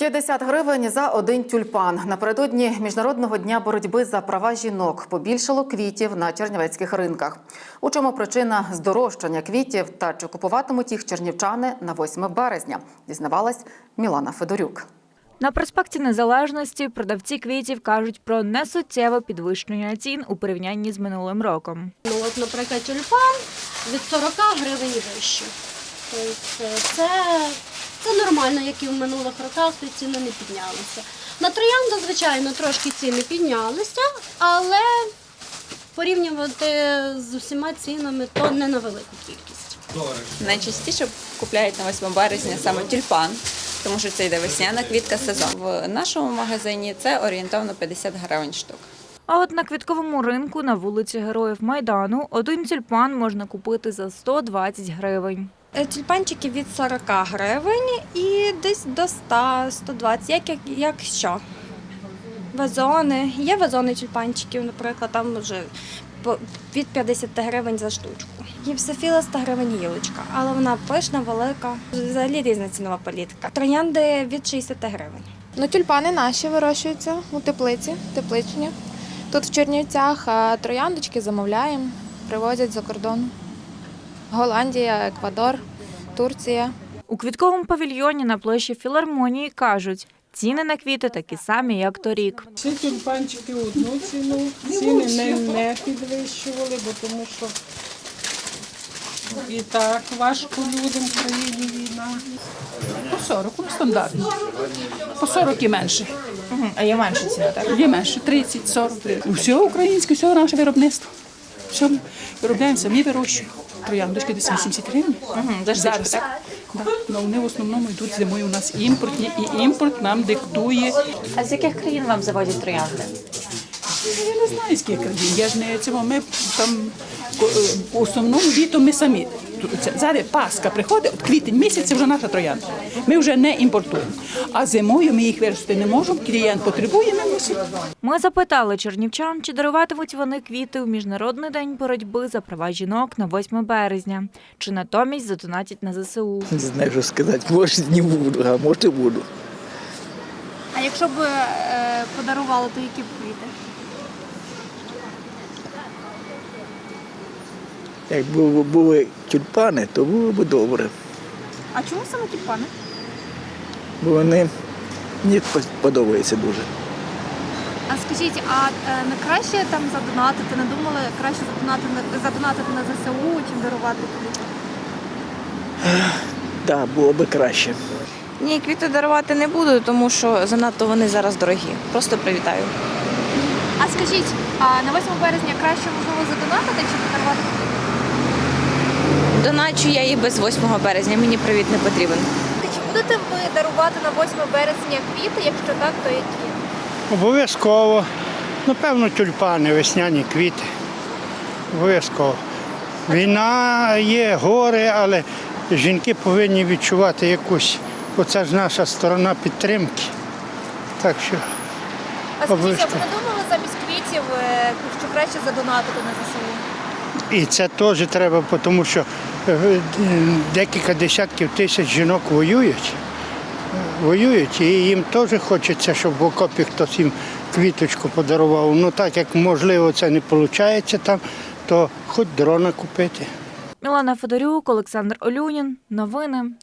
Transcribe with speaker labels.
Speaker 1: 50 гривень за один тюльпан. Напередодні міжнародного дня боротьби за права жінок побільшало квітів на чернівецьких ринках. У чому причина здорожчання квітів та чи купуватимуть їх чернівчани на 8 березня? Дізнавалась Мілана Федорюк.
Speaker 2: На проспекті Незалежності продавці квітів кажуть про несуттєве підвищення цін у порівнянні з минулим роком.
Speaker 3: Ну, от, наприклад, тюльпан від 40 гривень вище. Тобто це, це нормально, як і в минулих роках, то ціни не піднялися. На троянду, звичайно, трошки ціни піднялися, але порівнювати з усіма цінами, то не на велику кількість.
Speaker 4: Найчастіше купляють на 8 березня саме тюльпан, тому що це йде весняна квітка сезон. В нашому магазині це орієнтовно 50 гривень штук.
Speaker 2: А от на квітковому ринку на вулиці Героїв Майдану один тюльпан можна купити за 120 гривень.
Speaker 5: Е, Тюльпанчики від 40 гривень і десь до 100, 120, як, як, як що. Вазони. Є вазони тюльпанчиків, наприклад, там вже від 50 гривень за штучку. Євсофіла 100 гривень гілочка, але вона пишна, велика. Взагалі різна цінова політика. Троянди від 60 гривень.
Speaker 6: Ну, тюльпани наші вирощуються у теплиці, тепличні. Тут в Чернівцях трояндочки замовляємо, привозять за кордону. Голландія, Еквадор, Турція.
Speaker 2: У квітковому павільйоні на площі філармонії кажуть, ціни на квіти такі самі, як торік.
Speaker 7: Всі тюльпанчики одну ціну, ціни не, не підвищували, бо тому що і так важко людям в країні війна.
Speaker 8: По 40, ну, стандартно. По 40 і менше.
Speaker 2: А є менше ціни, так?
Speaker 8: Є менше, 30, 40. Все українське, все наше виробництво. Все виробляємо, самі вирощуємо. Трояндочки десь 80 гривень. Зараз. так? Ну, вони в основному йдуть зимою. У нас імпортні, і імпорт нам диктує.
Speaker 2: А з яких країн вам заводять троянди?
Speaker 8: Я не знаю, скільки країн. Я ж не цього. Ми там е, в основному літом ми самі. Зараз Пасха приходить, от квітень місяць це вже наша троянда. Ми вже не імпортуємо. А зимою ми їх виростити не можемо. Клієнт потребує, ми мусимо.
Speaker 2: Ми запитали чернівчан, чи даруватимуть вони квіти у Міжнародний день боротьби за права жінок на 8 березня, чи натомість задонатять на ЗСУ.
Speaker 9: Не знаю, що сказати. Може, не буду, а може буду.
Speaker 5: А якщо б е, подарували, то які б квіти?
Speaker 9: Якби були тюльпани, то було б добре.
Speaker 5: А чому саме тюльпани?
Speaker 9: Бо вони мені подобаються дуже.
Speaker 5: А скажіть, а е, не краще там задонатити? Не думали краще задонатити на задонатити на ЗСУ, чим дарувати квіти?
Speaker 9: Так, да, було б краще.
Speaker 10: Ні, квіти дарувати не буду, тому що занадто вони зараз дорогі. Просто привітаю.
Speaker 5: А скажіть, а на 8 березня краще можливо задонатити чи подарувати квіти?
Speaker 10: Доначу я їх без 8 березня, мені привіт не потрібен.
Speaker 5: Чи будете ви дарувати на 8 березня квіти? Якщо так, то які?
Speaker 11: Обов'язково. Напевно, тюльпани, весняні квіти. Обов'язково. Війна є, горе, але жінки повинні відчувати якусь. Оце ж наша сторона підтримки. Так що
Speaker 5: А скажіть, а ви
Speaker 11: Обов'язково.
Speaker 5: не думали замість квітів, е, що краще задонатити на ЗСУ?
Speaker 11: І це теж треба, тому що е, декілька десятків тисяч жінок воюють. Воюють, і їм теж хочеться, щоб в окопі хтось їм квіточку подарував. Ну так як можливо це не виходить там, то хоч дрона купити.
Speaker 2: Мілана Федорюк, Олександр Олюнін. Новини